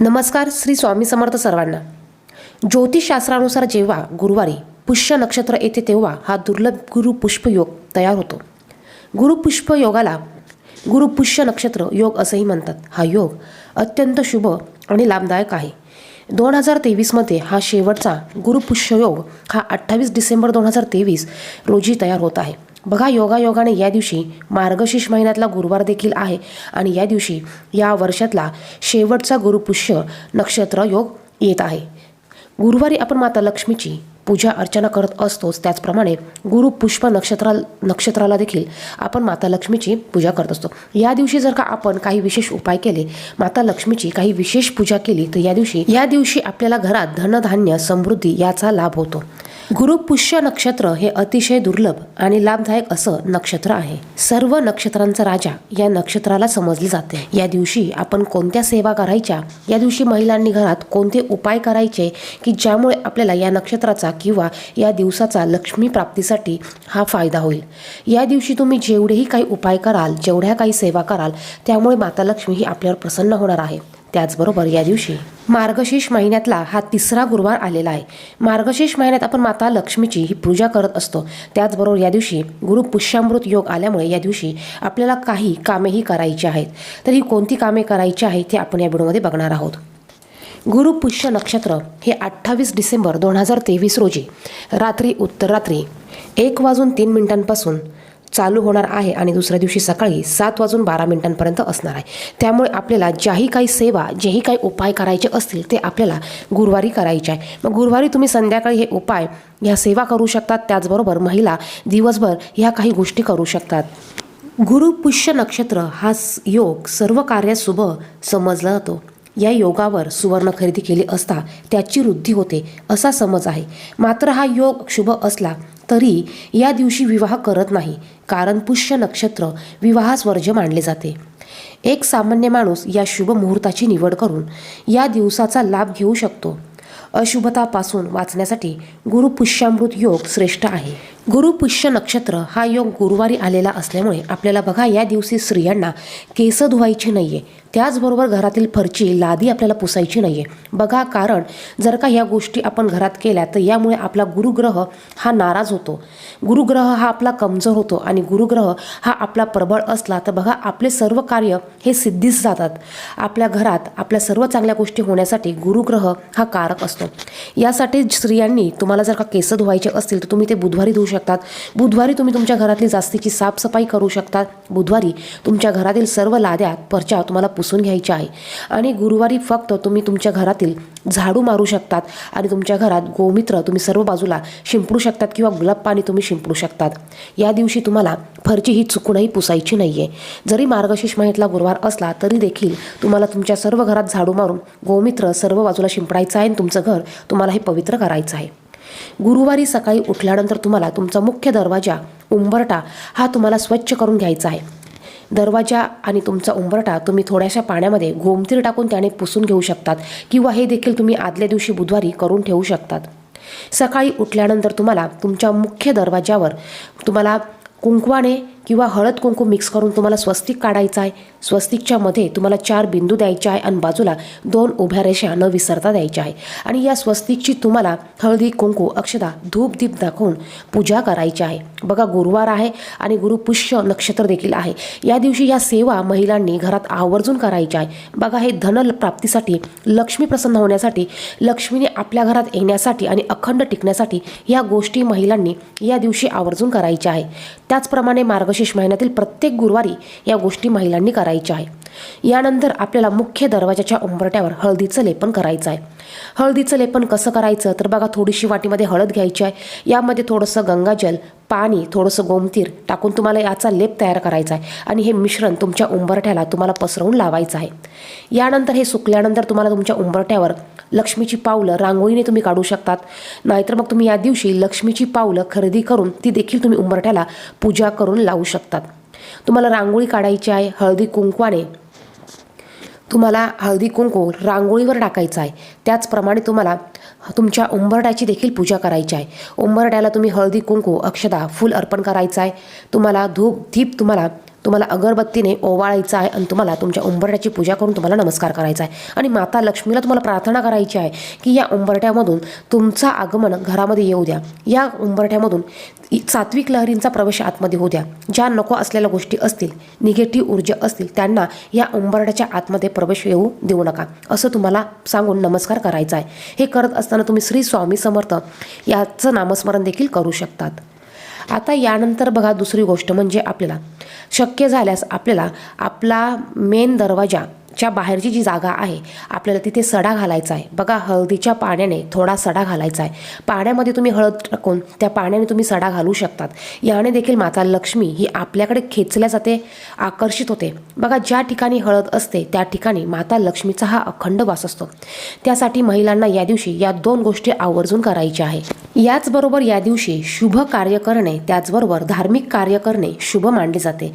नमस्कार श्री स्वामी समर्थ सर्वांना. ज्योतिषशास्त्रानुसार जेव्हा गुरुवारी पुष्य नक्षत्र येते तेव्हा हा दुर्लभ गुरुपुष्पयोग योग तयार होतो. गुरुपुष्प योगाला गुरुपुष्य नक्षत्र योग असंही म्हणतात. हा योग अत्यंत शुभ आणि लाभदायक आहे. दोन हजार तेवीसमध्ये हा शेवटचा गुरुपुष्य योग हा अठ्ठावीस डिसेंबर दोन हजार तेवीस रोजी तयार होत आहे. बघा योगायोगाने या दिवशी मार्गशीर्ष महिन्यातला गुरुवार देखील आहे आणि या दिवशी या वर्षातला शेवटचा गुरुपुष्य नक्षत्र योग येत आहे. गुरुवारी आपण माता लक्ष्मीची पूजा अर्चना करत असतोच. त्याचप्रमाणे गुरुपुष्प नक्षत्रा नक्षत्राला देखील आपण माता लक्ष्मीची पूजा करत असतो. या दिवशी जर का आपण काही विशेष उपाय केले माता लक्ष्मीची काही विशेष पूजा केली तर या दिवशी या दिवशी आपल्याला घरात धनधान्य समृद्धी याचा लाभ होतो. गुरुपुष्य नक्षत्र हे अतिशय दुर्लभ आणि लाभदायक असं नक्षत्र आहे. सर्व नक्षत्रांचा राजा या नक्षत्राला समजले जाते. या दिवशी आपण कोणत्या सेवा करायच्या? या दिवशी महिलांनी घरात कोणते उपाय करायचे? की ज्यामुळे आपल्याला या नक्षत्राचा किंवा या दिवसाचा लक्ष्मी प्राप्तीसाठी हा फायदा होईल? या दिवशी तुम्ही जेवढेही काही उपाय कराल जेवढ्या काही सेवा कराल त्यामुळे माता लक्ष्मी ही आपल्यावर प्रसन्न होणार आहे. त्याचबरोबर या दिवशी मार्गशीर्ष महिन्यातला हा तिसरा गुरुवार आलेला आहे. मार्गशीर्ष महिन्यात आपण माता लक्ष्मीची ही पूजा करत असतो. त्याचबरोबर या दिवशी गुरु पुष्यामृत योग आल्यामुळे या दिवशी आपल्याला काही कामेही करायची आहेत. तर ही कोणती कामे करायची आहेत ते आपण या व्हिडिओमध्ये बघणार आहोत. गुरु पुष्य नक्षत्र हे अठ्ठावीस डिसेंबर दोन हजार तेवीस रोजी रात्री उत्तर रात्री एक वाजून तीन मिनिटांपासून चालू होणार आहे आणि दुसऱ्या दिवशी सकाळी सात वाजून बारा मिनिटांपर्यंत असणार आहे. त्यामुळे आपल्याला ज्याही काही सेवा जेही काही उपाय करायचे असतील ते आपल्याला गुरुवारी करायचे आहे. मग गुरुवारी तुम्ही संध्याकाळी हे उपाय ह्या सेवा करू शकतात. त्याचबरोबर महिला दिवसभर ह्या काही गोष्टी करू शकतात. गुरु पुष्य नक्षत्र हा स- योग सर्व कार्यात शुभ समजला जातो. या योगावर सुवर्ण खरेदी केली असता त्याची वृद्धी होते असा समज आहे. मात्र हा योग शुभ असला तरी या दिवशी विवाह करत नाही कारण पुष्य नक्षत्र विवाहास वर्ज्य मानले जाते. एक सामान्य माणूस या शुभ मुहूर्ताची निवड करून या दिवसाचा लाभ घेऊ शकतो. अशुभतापासून वाचण्यासाठी गुरुपुष्यामृत योग श्रेष्ठ आहे. गुरुपुष्य नक्षत्र हा योग गुरुवारी आलेला असल्यामुळे आपल्याला बघा या दिवशी स्त्रियांना केस धुवायची आहे त्याचबरोबर घरातील फरची लादी आपल्याला पुसायची नाही आहे बघा कारण जर का ह्या गोष्टी आपण घरात केल्या तर यामुळे आपला गुरुग्रह हा नाराज होतो. गुरुग्रह हा आपला कमजोर होतो आणि गुरुग्रह हा आपला प्रबळ असला तर बघा आपले सर्व कार्य हे सिद्धीस जातात. आपल्या घरात आपल्या सर्व चांगल्या गोष्टी होण्यासाठी गुरुग्रह हा कारक असतो. यासाठी स्त्रियांनी तुम्हाला जर का केस धुवायचे असतील तर तुम्ही ते बुधवारी धुवू शकतात. बुधवारी तुम्ही तुमच्या घरातली जास्तीची साफसफाई करू शकतात. बुधवारी तुमच्या घरातील सर्व लाद्या परच्या तुम्हाला पुसून घ्यायच्या आहे. आणि गुरुवारी फक्त तुम्ही तुमच्या घरातील झाडू मारू शकतात. आणि तुमच्या घरात गोमित्र तुम्ही सर्व बाजूला शिंपडू शकतात किंवा गुलाब पाणी तुम्ही शिंपडू शकतात. या दिवशी तुम्हाला फरची ही चुकूनही पुसायची नाही आहे जरी मार्गशीर्ष महिन्यातला गुरुवार असला तरी देखील तुम्हाला तुमच्या सर्व घरात झाडू मारून गोमित्र सर्व बाजूला शिंपडायचं आहे आणि तुमचं घर तुम्हाला हे पवित्र करायचं आहे. गुरुवारी सकाळी उठल्यानंतर तुम्हाला तुमचा मुख्य दरवाजा उंबरटा हा तुम्हाला स्वच्छ करून घ्यायचा आहे. दरवाजा आणि तुमचा उंबरटा तुम्ही थोड्याशा पाण्यामध्ये गोमतीर टाकून त्याने पुसून घेऊ शकतात किंवा हे देखील तुम्ही आदल्या दिवशी बुधवारी करून ठेवू शकतात. सकाळी उठल्यानंतर तुम्हाला तुमच्या मुख्य दरवाजावर तुम्हाला कुंकवाने किंवा हळद कुंकू मिक्स करून तुम्हाला स्वस्तिक काढायचं आहे स्वस्तिकच्या मध्ये तुम्हाला चार बिंदू द्यायचे आहे आणि बाजूला दोन उभ्या रेषा न विसरता द्यायच्या आहे. आणि या स्वस्तिकची तुम्हाला हळदी कुंकू अक्षदा धूप दीप दाखवून पूजा करायची आहे. बघा गुरुवार आहे आणि गुरुपुष्य नक्षत्र देखील आहे. या दिवशी या सेवा महिलांनी घरात आवर्जून करायच्या आहे. बघा हे धन प्राप्तीसाठी लक्ष्मी प्रसन्न होण्यासाठी लक्ष्मीने आपल्या घरात येण्यासाठी आणि अखंड टिकण्यासाठी या गोष्टी महिलांनी या दिवशी आवर्जून करायच्या आहे. त्याचप्रमाणे मार्ग मार्गशीर्ष महिन्यातील प्रत्येक गुरुवारी या गोष्टी महिलांनी करायच्या आहे. यानंतर आपल्याला मुख्य दरवाजाच्या उंबरट्यावर हळदीचं लेपन करायचं आहे. हळदीचं लेपन कसं करायचं? तर बघा थोडीशी वाटीमध्ये हळद घ्यायची आहे. यामध्ये थोडंसं गंगाजल पाणी थोडंसं गोमतीर टाकून तुम्हाला याचा लेप तयार करायचा आहे. आणि हे मिश्रण तुमच्या उंबरठ्याला तुम्हाला पसरवून लावायचं आहे. यानंतर हे सुकल्यानंतर तुम्हाला तुमच्या उंबरठ्यावर लक्ष्मीची पावलं रांगोळीने तुम्ही काढू शकतात. नाहीतर मग तुम्ही या दिवशी लक्ष्मीची पावलं खरेदी करून ती देखील तुम्ही उंबरठ्याला पूजा करून लावू शकतात. तुम्हाला रांगोळी काढायची आहे हळदी कुंकवाने. तुम्हाला हळदी कुंकू रांगोळीवर टाकायचं आहे. त्याचप्रमाणे तुम्हाला तुमच्या उंबरड्याची देखील पूजा करायची आहे. उंबरड्याला तुम्ही हळदी कुंकू अक्षदा फूल अर्पण करायचं आहे. तुम्हाला धूप दीप तुम्हाला तुम्हाला अगरबत्तीने ओवाळायचं आहे आणि तुम्हाला तुमच्या उंबरट्याची पूजा करून तुम्हाला नमस्कार करायचा आहे. आणि माता लक्ष्मीला तुम्हाला प्रार्थना करायची आहे की या उंबरट्यामधून तुमचं आगमन घरामध्ये येऊ द्या. या उंबरट्यामधून सात्विक लहरींचा प्रवेश आतमध्ये होऊ द्या. ज्या नको असलेल्या गोष्टी असतील निगेटिव्ह ऊर्जा असतील त्यांना या उंबरट्याच्या आतमध्ये प्रवेश येऊ देऊ नका. असं तुम्हाला सांगून नमस्कार करायचा आहे. हे करत असताना तुम्ही श्री स्वामी समर्थ याचं नामस्मरण देखील करू शकतात. आता यानंतर बघा दुसरी गोष्ट म्हणजे आपल्याला शक्य झाल्यास आपल्याला आपला मेन दरवाजा च्या बाहेरची जी जागा आहे आपल्याला तिथे सडा घालायचा आहे. बघा हळदीच्या पाण्याने थोडा सडा घालायचा आहे. पाण्यामध्ये तुम्ही हळद टाकून त्या पाण्याने तुम्ही सडा घालू शकतात. याने देखील माता लक्ष्मी ही आपल्याकडे खेचल्या जाते आकर्षित होते. बघा ज्या ठिकाणी हळद असते त्या ठिकाणी माता लक्ष्मीचा हा अखंड वास असतो. त्यासाठी महिलांना या दिवशी या दोन गोष्टी आवर्जून करायच्या आहे. याचबरोबर या दिवशी शुभ कार्य करणे त्याचबरोबर धार्मिक कार्य करणे शुभ मानले जाते.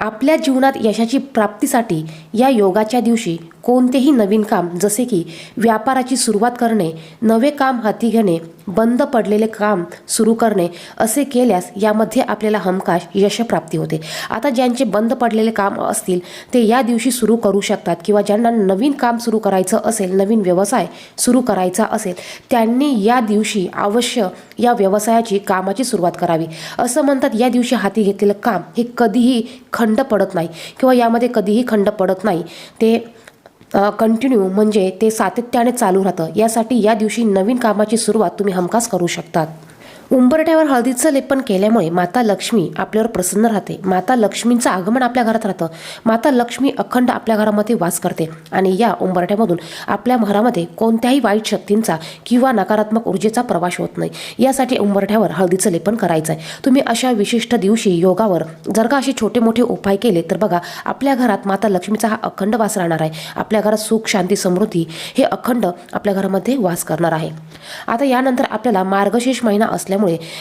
आपल्या जीवनात यशाची प्राप्तीसाठी या योगाच्या दिवशी कोणतेही नवीन काम जसे की व्यापाराची सुरुवात करणे नवे काम हाती घेणे बंद पडलेले काम सुरू करणे असे केल्यास यामध्ये आपल्याला हमखास यशप्राप्ती होते. आता ज्यांचे बंद पडलेले काम असतील ते या दिवशी सुरू करू शकतात किंवा ज्यांना नवीन काम सुरू करायचं असेल नवीन व्यवसाय सुरू करायचा असेल त्यांनी या दिवशी अवश्य या व्यवसायाची कामाची सुरुवात करावी. असं म्हणतात या दिवशी हाती घेतलेलं काम हे कधीही खंड पडत नाही किंवा यामध्ये कधीही खंड पडत नाही. ते कंटिन्यू म्हणजे ते सातत्याने चालू राहतं. यासाठी या दिवशी नवीन कामाची सुरुवात तुम्ही हमखास करू शकतात. उंबरठ्यावर हळदीचं लेपन केल्यामुळे माता लक्ष्मी आपल्यावर प्रसन्न राहते. माता लक्ष्मींचं आगमन आपल्या घरात राहतं. माता लक्ष्मी अखंड आपल्या घरामध्ये वास करते आणि या उंबरठ्यामधून आपल्या घरामध्ये कोणत्याही वाईट शक्तींचा किंवा नकारात्मक ऊर्जेचा प्रवास होत नाही. यासाठी उंबरठ्यावर हळदीचं लेपन करायचं आहे तुम्ही अशा विशिष्ट दिवशी योगावर जर का असे छोटे मोठे उपाय केले तर बघा आपल्या घरात माता लक्ष्मीचा हा अखंड वास राहणार आहे. आपल्या घरात सुख शांती समृद्धी हे अखंड आपल्या घरामध्ये वास करणार आहे. आता यानंतर आपल्याला मार्गशीर्ष महिना असल्यामुळे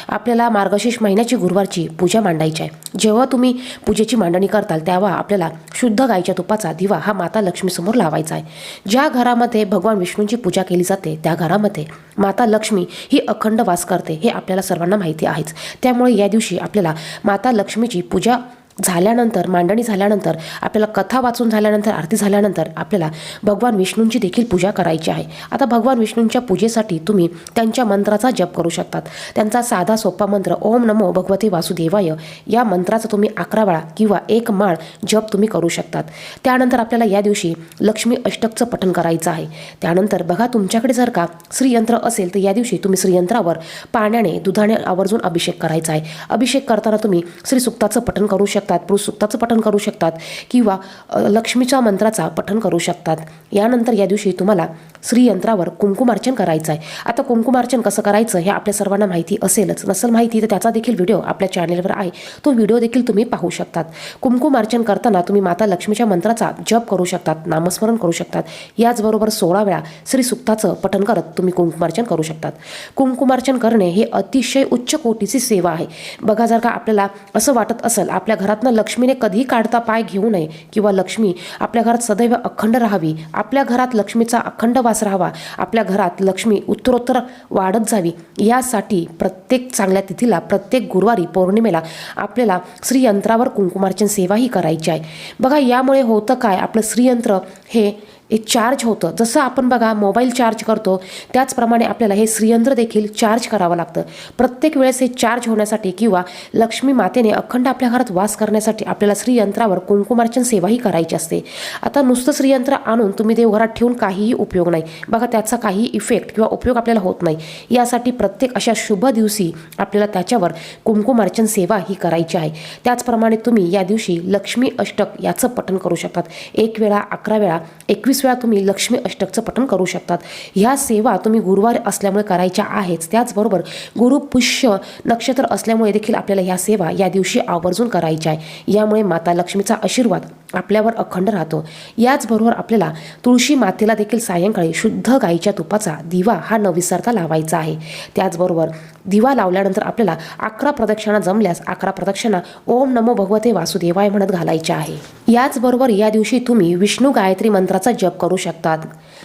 आपल्याला मार्गशीर्ष महिन्याची गुरुवारची पूजा मांडायची आहे. जेव्हा तुम्ही पूजेची मांडणी करताल तेव्हा आपल्याला शुद्ध गायच्या तुपाचा दिवा हा माता लक्ष्मीसमोर लावायचा आहे. ज्या घरामध्ये भगवान विष्णूंची पूजा केली जाते त्या घरामध्ये माता लक्ष्मी ही अखंड वास करते हे आपल्याला सर्वांना माहिती आहेच. त्यामुळे या दिवशी आपल्याला माता लक्ष्मीची पूजा झाल्यानंतर मांडणी झाल्यानंतर आपल्याला कथा वाचून झाल्यानंतर आरती झाल्यानंतर आपल्याला भगवान विष्णूंची देखील पूजा करायची आहे. आता भगवान विष्णूंच्या पूजेसाठी तुम्ही त्यांच्या मंत्राचा जप करू शकतात. त्यांचा साधा सोपा मंत्र ओम नमो भगवते वासुदेवाय या मंत्राचा तुम्ही अकरा वेळा किंवा एक माळ जप तुम्ही करू शकतात. त्यानंतर आपल्याला या दिवशी लक्ष्मी अष्टकचं पठण करायचं आहे. त्यानंतर बघा तुमच्याकडे जर का श्रीयंत्र असेल तर या दिवशी तुम्ही श्रीयंत्रावर पाण्याने दुधाने आवर्जून अभिषेक करायचा आहे. अभिषेक करताना तुम्ही श्रीसुक्ताचं पठण करू शकता. शकतात पुरुष पठण करू शकतात किंवा लक्ष्मीच्या मंत्राचा पठण करू शकतात. यानंतर या दिवशी तुम्हाला श्रीयंत्रावर कुंकुमार्चन करायचं आहे आता कुंकुमार्चन कसं करायचं हे आपल्या सर्वांना माहिती असेलच. नसेल माहिती तर त्याचा देखील व्हिडिओ आपल्या चॅनेलवर आहे. तो व्हिडिओ देखील तुम्ही पाहू शकतात. कुंकुमार्चन करताना तुम्ही माता लक्ष्मीच्या मंत्राचा जप करू शकतात नामस्मरण करू शकतात. याचबरोबर सोळा वेळा श्री सुक्ताचं पठण करत तुम्ही कुंकुमार्चन करू शकतात. कुंकुमार्चन करणे हे अतिशय उच्च कोटीची सेवा आहे. बघा जर का आपल्याला असं वाटत असेल आपल्या घरातनं लक्ष्मीने कधीही काढता पाय घेऊ नये किंवा लक्ष्मी आपल्या घरात सदैव अखंड राहावी आपल्या घरात लक्ष्मीचा अखंड वास राहावा आपल्या घरात लक्ष्मी उत्तरोत्तर वाढत जावी यासाठी प्रत्येक चांगल्या तिथीला प्रत्येक गुरुवारी पौर्णिमेला आपल्याला श्रीयंत्रावर कुंकुमार्चन सेवाही करायची आहे. बघा यामुळे होतं काय? आपलं श्रीयंत्र हे हे चार्ज होतं. जसं आपण बघा मोबाईल चार्ज करतो त्याचप्रमाणे आपल्याला हे श्रीयंत्र देखील चार्ज करावं लागतं. प्रत्येक वेळेस हे चार्ज होण्यासाठी किंवा लक्ष्मी मातेने अखंड आपल्या घरात वास करण्यासाठी आपल्याला श्रीयंत्रावर कुंकुमार्चन सेवाही करायची असते. आता नुसतं श्रीयंत्र आणून तुम्ही देवघरात ठेवून काहीही उपयोग नाही. बघा त्याचा काही इफेक्ट किंवा उपयोग आपल्याला होत नाही. यासाठी प्रत्येक अशा शुभ दिवशी आपल्याला त्याच्यावर कुंकुमार्चन सेवा ही करायची आहे. त्याचप्रमाणे तुम्ही या दिवशी लक्ष्मी अष्टक याचं पठण करू शकतात. एक वेळा अकरा वेळा एकवीस वेळा तुम्ही लक्ष्मी अष्टकचं पठण करू शकतात. ह्या सेवा तुम्ही गुरुवार असल्यामुळे करायच्या आहेच. त्याचबरोबर गुरुपुष्य नक्षत्र असल्यामुळे देखील आपल्याला ह्या सेवा या दिवशी आवर्जून करायच्या आहे. यामुळे माता लक्ष्मीचा आशीर्वाद आपल्यावर अखंड राहतो. याचबरोबर आपल्याला तुळशी मातेला देखील सायंकाळी शुद्ध गाईच्या तुपाचा दिवा हा न विसरता लावायचा आहे. त्याचबरोबर दिवा लावल्यानंतर आपल्याला अकरा प्रदक्षिणा जमल्यास अकरा प्रदक्षिणा ओम नमो भगवते वासुदेवाय म्हणत घालायच्या आहे. याचबरोबर या दिवशी तुम्ही विष्णू गायत्री मंत्राचा जप करू शकतात.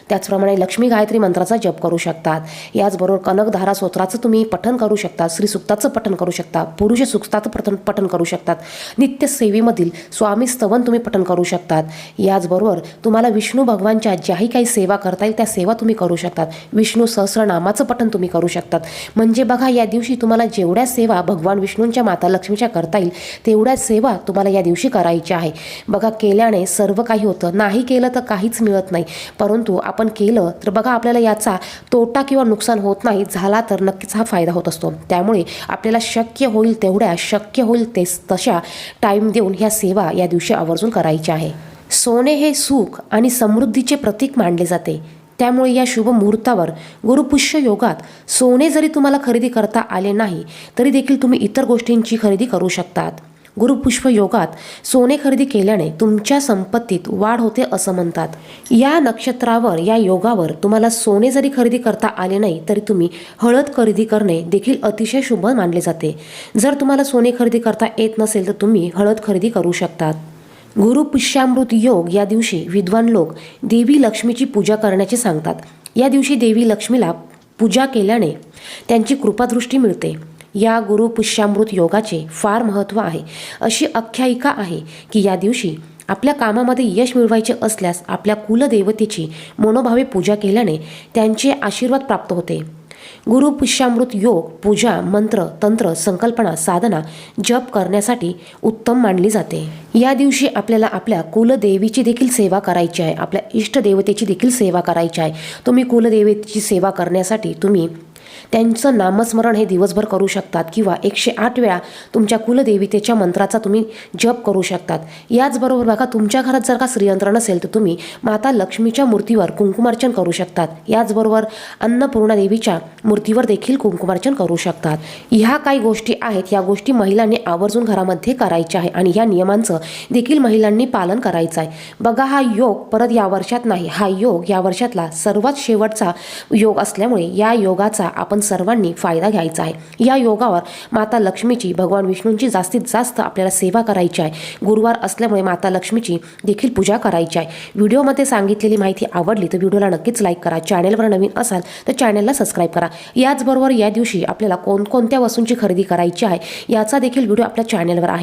त्याचप्रमाणे लक्ष्मी गायत्री मंत्राचा जप करू शकतात. याचबरोबर कनकधारा स्तोत्राचं तुम्ही पठन करू शकता श्री सुक्ताचं पठन करू शकता पुरुष सुक्ताचं पठन पठन करू शकतात नित्यसेवेमधील स्वामी स्तवन तुम्ही पठन करू शकतात. याचबरोबर तुम्हाला विष्णू भगवानच्या ज्याही काही सेवा करता येईल त्या सेवा तुम्ही करू शकतात. विष्णू सहस्रनामाचं पठन तुम्ही करू शकतात. म्हणजे बघा या दिवशी तुम्हाला जेवढ्या सेवा भगवान विष्णूंच्या माता लक्ष्मीच्या करता येईल तेवढ्याच सेवा तुम्हाला या दिवशी करायच्या आहे. बघा केल्याने सर्व काही होतं. नाही केलं तर काहीच मिळत नाही. परंतु आपण केलं तर बघा आपल्याला याचा तोटा किंवा नुकसान होत नाही झाला तर नक्कीच हा फायदा होत असतो. त्यामुळे आपल्याला शक्य होईल तेवढ्या शक्य होईल ते तशा टाईम देऊन ह्या सेवा या दिवशी आवर्जून करायच्या आहे. सोने हे सुख आणि समृद्धीचे प्रतीक मानले जाते. त्यामुळे या शुभ मुहूर्तावर गुरुपुष्य योगात सोने जरी तुम्हाला खरेदी करता आले नाही तरी देखील तुम्ही इतर गोष्टींची खरेदी करू शकतात. गुरुपुष्प योगात सोने खरेदी केल्याने तुमच्या संपत्तीत वाढ होते असं म्हणतात. या नक्षत्रावर या योगावर तुम्हाला सोने जरी खरेदी करता आले नाही तरी तुम्ही हळद खरेदी करणे देखील अतिशय शुभ मानले जाते. जर तुम्हाला सोने खरेदी करता येत नसेल तर तुम्ही हळद खरेदी करू शकतात. गुरुपुष्यामृत योग या दिवशी विद्वान लोक देवी लक्ष्मीची पूजा करण्याचे सांगतात. या दिवशी देवी लक्ष्मीला पूजा केल्याने त्यांची कृपादृष्टी मिळते. या गुरुपुष्यामृत योगाचे फार महत्त्व आहे. अशी आख्यायिका आहे की या दिवशी आपल्या कामामध्ये यश मिळवायचे असल्यास आपल्या कुलदेवतेची मनोभावे पूजा केल्याने त्यांचे आशीर्वाद प्राप्त होते. गुरु पुष्यामृत योग पूजा मंत्र तंत्र संकल्पना साधना जप करण्यासाठी उत्तम मानली जाते. या दिवशी आपल्याला आपल्या कुलदेवीची देखील सेवा करायची आहे. आपल्या इष्टदेवतेची देखील सेवा करायची आहे. तुम्ही कुलदेवतेची सेवा करण्यासाठी तुम्ही त्यांचं नामस्मरण हे दिवसभर करू शकतात किंवा एकशे आठ वेळा तुमच्या कुलदेवितेच्या मंत्राचा तुम्ही जप करू शकतात. याचबरोबर बघा तुमच्या घरात जर का श्रीयंत्र नसेल तर तुम्ही माता लक्ष्मीच्या मूर्तीवर कुंकुमार्चन करू शकतात. याचबरोबर अन्नपूर्णा देवीच्या मूर्तीवर देखील कुंकुमार्चन करू शकतात. ह्या काही गोष्टी आहेत. या गोष्टी महिलांनी आवर्जून घरामध्ये करायच्या आहे आणि या नियमांचं देखील महिलांनी पालन करायचं आहे. बघा हा योग परत या वर्षात नाही हा योग या वर्षातला सर्वात शेवटचा योग असल्यामुळे या योगाचा आपण सर्वांनी फायदा घ्यायचा आहे. या योगावर माता लक्ष्मीची भगवान विष्णूंची जास्तीत जास्त आपल्याला सेवा करायची आहे. गुरुवार असल्यामुळे माता लक्ष्मीची देखील पूजा करायची आहे. व्हिडिओमध्ये सांगितलेली माहिती आवडली तर व्हिडिओला नक्कीच लाईक करा. चॅनेलवर नवीन असाल तर चॅनेलला सबस्क्राईब करा. याचबरोबर या दिवशी आपल्याला कोणकोणत्या वस्तूंची खरेदी करायची आहे याचा देखील व्हिडिओ आपल्या चॅनेलवर आहे.